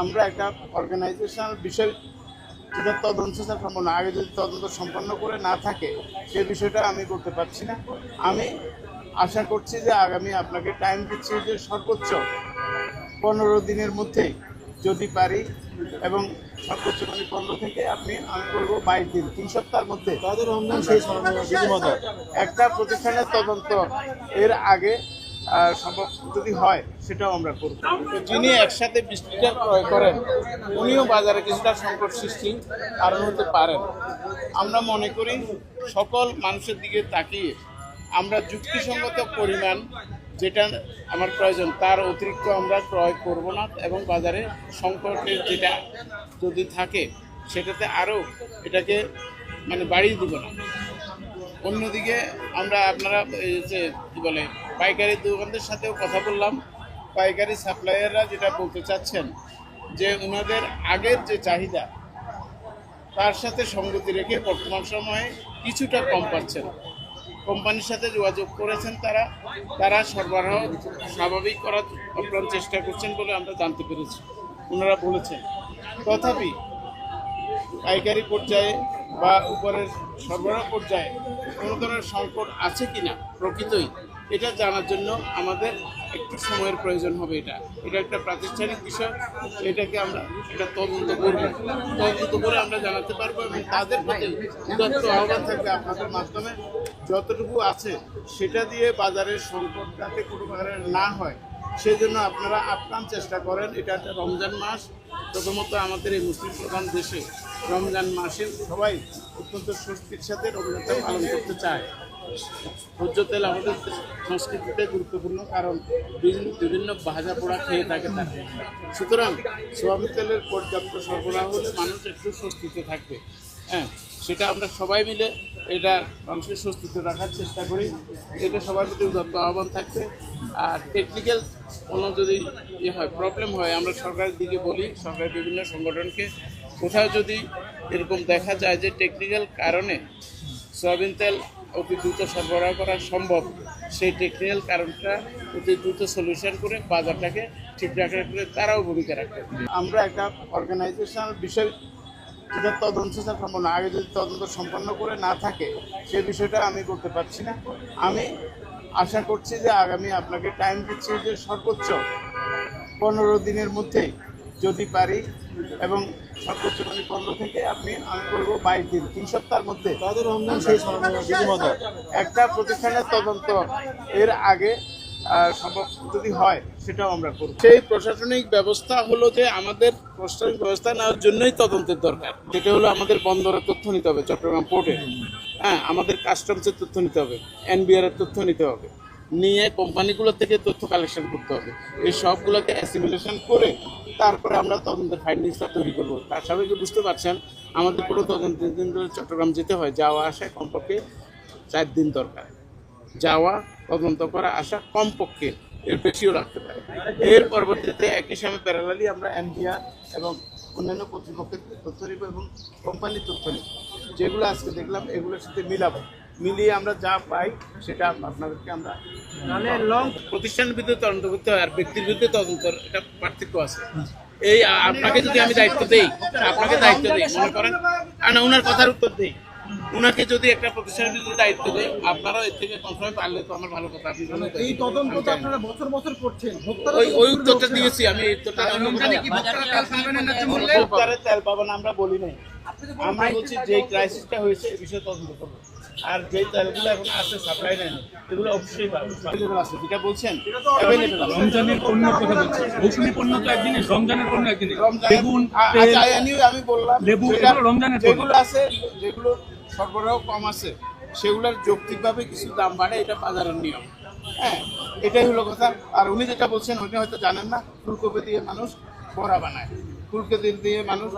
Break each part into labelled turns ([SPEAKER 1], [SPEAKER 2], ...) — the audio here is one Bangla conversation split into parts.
[SPEAKER 1] আমরা একটা অর্গানাইজেশনাল বিষয় যেটা তদন্ত সম্পন্ন আগে যদি তদন্ত সম্পন্ন করে না থাকে সে বিষয়টা আমি করতে পারছি না। আমি আশা করছি যে আগামী আপনাকে টাইম দিচ্ছি যে সর্বোচ্চ পনেরো দিনের মধ্যে যদি পারি এবং সর্বোচ্চ মানে পনেরো থেকে আপনি আমি বলব বাইশ দিন তিন সপ্তাহের মধ্যে। একটা প্রতিষ্ঠানের তদন্ত এর আগে সম্ভব যদি হয়, সেটাও আমরা করব। যিনি একসাথে বিশ ক্রয় করেন, উনিও বাজারে কিছুটা সংকট সৃষ্টি কারণ হতে পারেন। আমরা মনে করি সকল মানুষের দিকে তাকিয়ে আমরা যুক্তিসঙ্গত পরিমাণ যেটা আমার প্রয়োজন, তার অতিরিক্ত আমরা ক্রয় করব না এবং বাজারে সংকটের যেটা যদি থাকে, সেটাতে আরও এটাকে মানে বাড়িয়ে দিব না। অন্যদিকে আমরা আপনারা এই যে কি বলে পাইকারি দোকানদের সাথেও কথা বললাম। পাইকারি সাপ্লায়াররা যেটা বলতে চাচ্ছেন, যে ওনাদের আগের যে চাহিদা, তার সাথে সঙ্গতি রেখে বর্তমান সময়ে কিছুটা কম পাচ্ছেন। কোম্পানির সাথে যোগাযোগ করেছেন তারা তারা সরবরাহ স্বাভাবিক করার আপ্রাণ চেষ্টা করছেন বলে আমরা জানতে পেরেছি। ওনারা বলেছেন, তথাপি পাইকারি পর্যায়ে বা উপরের সরবরাহ পর্যায়ে কোনো ধরনের সংকট আছে কিনা? প্রকৃতই এটা জানার জন্য আমাদের একটু সময়ের প্রয়োজন হবে এটা। এটা একটা প্রাতিষ্ঠানিক বিষয়। এটাকে আমরা এটা তদন্ত করব তদন্ত করে আমরা জানাতে পারব এবং তাদের প্রতি উদাত্ত আহ্বান থাকবে আপনাদের মাধ্যমে। যতটুকু আছে, সেটা দিয়ে বাজারের সংকট যাতে কোনো প্রকারের না হয়, সেজন্য আপনারা আপ্রাণ চেষ্টা করেন। এটা একটা রমজান মাস। প্রথমত আমাদের এই মুসলিম প্রধান দেশে রমজান মাসে সবাই অত্যন্ত স্বস্তির সাথে রমজানটা পালন করতে চায়। ভোজ্য তেল আমাদের সংস্কৃতিতে গুরুত্বপূর্ণ কারণ বিভিন্ন বিভিন্ন ভাজা পোড়া খেয়ে থাকে তারা। সুতরাং সোয়াবিন তেলের পর্যাপ্ত সরবরাহ হলে মানুষ একটু স্বস্তিতে থাকবে। হ্যাঁ সেটা আমরা সবাই মিলে এটা মানুষের স্বস্তিতে রাখার চেষ্টা করি। এটা সবার প্রতি উদাত্ত আহ্বান থাকবে। আর টেকনিক্যাল কোনো যদি ইয়ে হয় প্রবলেম হয়, আমরা সরকারের দিকে বলি, সরকারের বিভিন্ন সংগঠনকে। কোথাও যদি এরকম দেখা যায় যে টেকনিক্যাল কারণে সয়াবিন তেল অতি দ্রুত সরবরাহ করা সম্ভব। সেই টেকনিক্যাল কারণটা অতি দ্রুত সলিউশন করে বাজারটাকে ঠিক রাখার করে তারাও ভূমিকা রাখবে আমরা একটা অর্গানাইজেশনাল বিষয় যেটা তদন্ত সম্পন্ন আগে যদি তদন্ত সম্পন্ন করে না থাকে, সে বিষয়টা আমি করতে পারছি না। আমি আশা করছি যে আগামী আপনাকে টাইম দিচ্ছি যে সর্বোচ্চ পনেরো দিনের মধ্যে যদি পারি এবং সর্বোচ্চ মানে পনেরো থেকে আপনি আমি বলব বাইশ দিন তিন সপ্তাহের মধ্যে।
[SPEAKER 2] তাদের রমজান শেষ
[SPEAKER 1] একটা প্রতিষ্ঠানের তদন্ত এর আগে সম্ভব যদি হয় সেটাও আমরা করব। সেই প্রশাসনিক ব্যবস্থা হলো যে আমাদের প্রশাসনিক ব্যবস্থা নেওয়ার জন্যই তদন্তের দরকার। যেটা হলো আমাদের বন্দরের তথ্য নিতে হবে চট্টগ্রাম পোর্টে। হ্যাঁ আমাদের কাস্টমসের তথ্য নিতে হবে এনবিআর এর তথ্য নিতে হবে। নিয়ে কোম্পানিগুলো থেকে তথ্য কালেকশন করতে হবে। এই সবগুলোকে অ্যাসিমিলেশন করে তারপরে আমরা তদন্তের ফাইন্ডিংসটা তৈরি করব। তার সবাই কি বুঝতে পারছেন, আমাদের কোনো তদন্তের দিন ধরে চট্টগ্রাম যেতে হয়, যাওয়া আসায় কমপক্ষে চার দিন দরকার। যাওয়া, তদন্ত করা, আসা কমপক্ষে এর বেশিও রাখতে পারে। এর পরবর্তীতে একই সময় প্যারালালি আমরা এনবিআর এবং অন্যান্য কর্তৃপক্ষের তথ্য নিব এবং কোম্পানির তথ্য নিব। যেগুলো আজকে দেখলাম, এগুলোর সাথে মিলাবো। মিলিয়ে আমরা যা পাই সেটা আপনাদেরকে আমরা লং প্রতিষ্ঠানের বিরুদ্ধে তদন্ত করতে হয় আর ব্যক্তির বিরুদ্ধে তদন্ত এটা পার্থক্য আছে। এই আপনাকে যদি আমি দায়িত্ব দেই আপনাকে দায়িত্ব দেই মনে করেন? আর না ওনার কথার উত্তর দেই। ওনাকে যদি একটা প্রতিষ্ঠানের বিরুদ্ধে দায়িত্ব দেয় আপনারাও এর থেকে কনফার্ম পারলে তো আমার ভালো কথা আপনি
[SPEAKER 2] এই তদন্ত তো আপনারা বছর বছর করছেন।
[SPEAKER 1] ওই ওই উত্তরটা। দিয়েছি আমি এই উত্তরটা
[SPEAKER 3] রমজানে কি ভোক্তারা তেল পাবেন না ন্যায্য মূল্যে?
[SPEAKER 1] ভোক্তারা তেল পাবেন আমরা বলি নাই। আমরা বলছি যে ক্রাইসিসটা হয়েছে এই বিষয়ে তদন্ত করব। আর যে তেলগুলো এখন আছে সাপ্লাই নেই এগুলো অবশ্যই পাবে। আছে যেটা বলছেন?
[SPEAKER 4] রমজানের পণ্য কথা বলছি। মৌসুমী পণ্য তো একদিনে রমজানের পণ্য একদিনে। বেগুন
[SPEAKER 1] আচ্ছা, anyway আমি বললাম
[SPEAKER 4] লেবু, রমজানের
[SPEAKER 1] যেগুলো আছে যেগুলো সরবরাহ কম আছে সেগুলোর যৌক্তিকভাবে কিছু দাম বাড়ে এটা বাজারের নিয়ম। হ্যাঁ এটাই হলো কথা। আর উনি যেটা বলছেন উনি হয়তো জানেন না ফুলকপি দিয়ে মানুষ বড়া বানায়। ফুলকপি দিয়ে মানুষ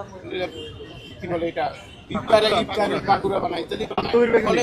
[SPEAKER 1] কি বলে এটা? ইফতারে ইফতারে কাকুরা বানাইতে ফলে